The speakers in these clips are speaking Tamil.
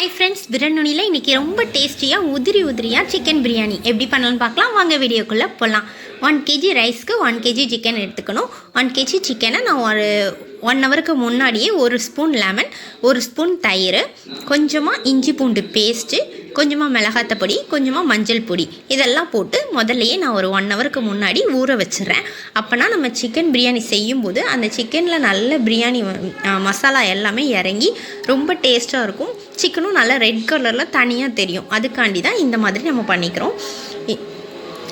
ஹாய் ஃப்ரெண்ட்ஸ் விரணுனியில் இன்றைக்கி ரொம்ப டேஸ்டியாக உதிரி உதிரியாக சிக்கன் பிரியாணி எப்படி பண்ணலாம்னு பார்க்கலாம்? வாங்க வீடியோக்குள்ளே போகலாம் ஒன் கேஜி ரைஸ்க்கு ஒன் கேஜி சிக்கன் எடுத்துக்கணும். ஒன் கேஜி சிக்கனை நான் ஒரு ஒன் ஹவருக்கு முன்னாடியே ஒரு ஸ்பூன் லெமன் ஒரு ஸ்பூன் தயிர் கொஞ்சமாக இஞ்சி பூண்டு பேஸ்ட்டு கொஞ்சமாக மிளகாத்த பொடி கொஞ்சமாக மஞ்சள் பொடி. இதெல்லாம் போட்டு முதல்லையே நான் ஒரு ஒன் ஹவருக்கு முன்னாடி ஊற வச்சிடறேன். அப்போனா நம்ம சிக்கன் பிரியாணி செய்யும்போது அந்த சிக்கனில் நல்ல பிரியாணி வ- மசாலா எல்லாமே இறங்கி ரொம்ப டேஸ்ட்டாக இருக்கும். சிக்கனும் நல்லா ரெட் கலரில் தனியாக தெரியும். அதுக்காண்டி தான் இந்த மாதிரி நம்ம பண்ணிக்கிறோம். இ-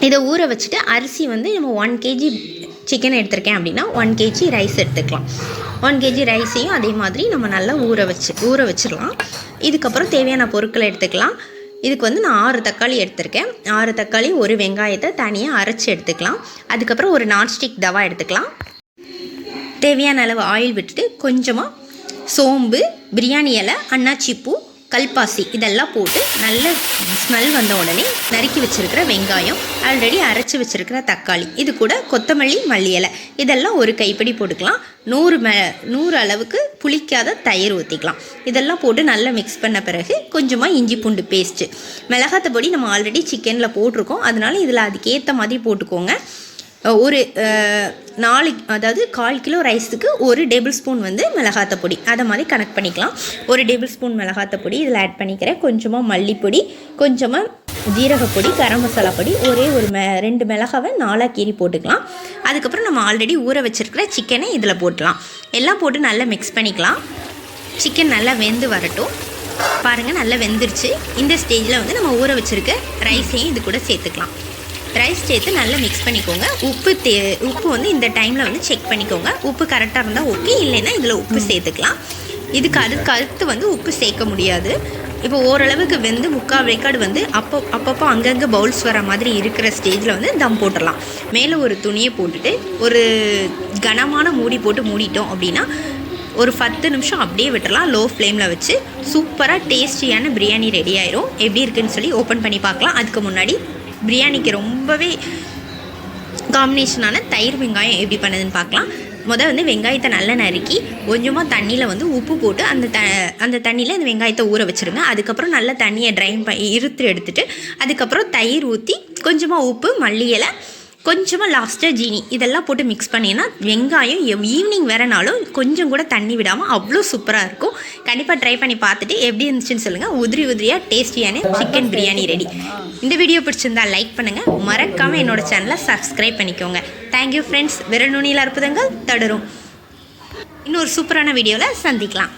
இதை ஊற வச்சுட்டு அரிசி வந்து நம்ம ஒன் கேஜி சிக்கன் எடுத்திருக்கேன் அப்படின்னா ஒன் கேஜி ரைஸ் எடுத்துக்கலாம். ஒன் கேஜி ரைஸையும் அதே மாதிரி நம்ம நல்லா ஊற வச்சு ஊற வச்சிடலாம். இதுக்கப்புறம் தேவையான பொருட்களை எடுத்துக்கலாம். இதுக்கு வந்து நான் ஆறு தக்காளி எடுத்திருக்கேன். ஆறு தக்காளி ஒரு வெங்காயத்தை தனியாக அரைச்சி எடுத்துக்கலாம். அதுக்கப்புறம் ஒரு நான்ஸ்டிக் தவா எடுத்துக்கலாம். தேவையான அளவு ஆயில் விட்டுட்டு கொஞ்சமாக சோம்பு பிரியாணி இலை அன்னாச்சிப்பூ கல்பாசி. இதெல்லாம் போட்டு நல்ல ஸ்மெல் வந்த உடனே நறுக்கி வச்சுருக்கிற வெங்காயம் ஆல்ரெடி அரைச்சி வச்சுருக்கிற தக்காளி இது கூட கொத்தமல்லி மல்லி இலை. இதெல்லாம் ஒரு கைப்பிடி போட்டுக்கலாம். நூறு மெ நூறு அளவுக்கு புளிக்காத தயிர் ஊற்றிக்கலாம் இதெல்லாம் போட்டு நல்லா மிக்ஸ் பண்ண பிறகு கொஞ்சமாக இஞ்சி பூண்டு பேஸ்ட்டு மிளகாத்த பொடி நம்ம ஆல்ரெடி சிக்கனில் போட்டிருக்கோம். அதனால் இதில் அதுக்கேற்ற மாதிரி போட்டுக்கோங்க. ஒரு நாலு அதாவது கால் கிலோ ரைஸுக்கு ஒரு டேபிள் ஸ்பூன் வந்து மிளகாத்த பொடி. அதை மாதிரி கனெக்ட் பண்ணிக்கலாம். ஒரு டேபிள் ஸ்பூன் மிளகாத்த பொடி இதில் ஆட் பண்ணிக்கிறேன். கொஞ்சமாக மல்லிப்பொடி கொஞ்சமாக ஜீரகப்பொடி கரம் மசாலா பொடி ஒரே ஒரு மெ ரெண்டு மிளகாவை நாலாக கீறி போட்டுக்கலாம். அதுக்கப்புறம் நம்ம ஆல்ரெடி ஊற வச்சுருக்கிற சிக்கனை இதில் போட்டலாம். எல்லாம் போட்டு நல்லா மிக்ஸ் பண்ணிக்கலாம். சிக்கன் நல்லா வெந்து வரட்டும். பாருங்கள் நல்லா வெந்துருச்சு. இந்த ஸ்டேஜில் வந்து நம்ம ஊற வச்சுருக்க ரைஸையும் இது கூட சேர்த்துக்கலாம். ரைஸ் சேர்த்து நல்லா மிக்ஸ் பண்ணிக்கோங்க. உப்பு தே உப்பு வந்து இந்த டைமில் வந்து செக் பண்ணிக்கோங்க. உப்பு கரெக்டாக இருந்தால் ஓகே இல்லைன்னா இதில் உப்பு சேர்த்துக்கலாம். இதுக்கு அது கருத்து வந்து உப்பு சேர்க்க முடியாது. இப்போ ஓரளவுக்கு வெந்து முக்கால் வேக்காடு வந்து அப்போ அப்பப்போ அங்கங்கே பவுல்ஸ் வர மாதிரி இருக்கிற ஸ்டேஜில் வந்து தம் போட்டுடலாம். மேலே ஒரு துணியை போட்டுட்டு ஒரு கனமான மூடி போட்டு மூடிட்டோம் அப்படின்னா ஒரு பத்து நிமிஷம் அப்படியே விட்டுறலாம் லோ ஃப்ளேமில் வச்சு சூப்பராக டேஸ்டியான பிரியாணி ரெடி ஆயிரும். எப்படி இருக்குன்னு சொல்லி ஓப்பன் பண்ணி பார்க்கலாம். அதுக்கு முன்னாடி பிரியாணிக்கு ரொம்பவே காம்பினேஷனான தயிர் வெங்காயம் எப்படி பண்ணுதுன்னு பார்க்கலாம். முதல் வந்து வெங்காயத்தை நல்லா நறுக்கி கொஞ்சமாக தண்ணியில் வந்து உப்பு போட்டு அந்த த அந்த தண்ணியில் அந்த வெங்காயத்தை ஊற வச்சுருங்க. அதுக்கப்புறம் நல்லா தண்ணியை ட்ரைன் பண்ணி இருத்து எடுத்துகிட்டு அதுக்கப்புறம் தயிர் ஊற்றி கொஞ்சமாக உப்பு மல்லி இலை கொஞ்சமாக லாஸ்ட்டாக ஜீனி இதெல்லாம் போட்டு மிக்ஸ் பண்ணினா வெங்காயம் ஈவினிங் வரனாலும் கொஞ்சம் கூட தண்ணி விடாமல் அவ்வளோ சூப்பராக இருக்கும். கண்டிப்பாக ட்ரை பண்ணி பார்த்துட்டு எப்படி இருந்துச்சுன்னு சொல்லுங்கள் உதிரி உதிரியாக டேஸ்டியான சிக்கன் பிரியாணி ரெடி இந்த வீடியோ பிடிச்சிருந்தா லைக் பண்ணுங்கள் மறக்காமல் என்னோட சேனலை சப்ஸ்கிரைப் பண்ணிக்கோங்க. தேங்க்யூ ஃப்ரெண்ட்ஸ் விரல் நுனியில் அற்புதங்கள் தடரும். இன்னொரு சூப்பரான வீடியோவில் சந்திக்கலாம்.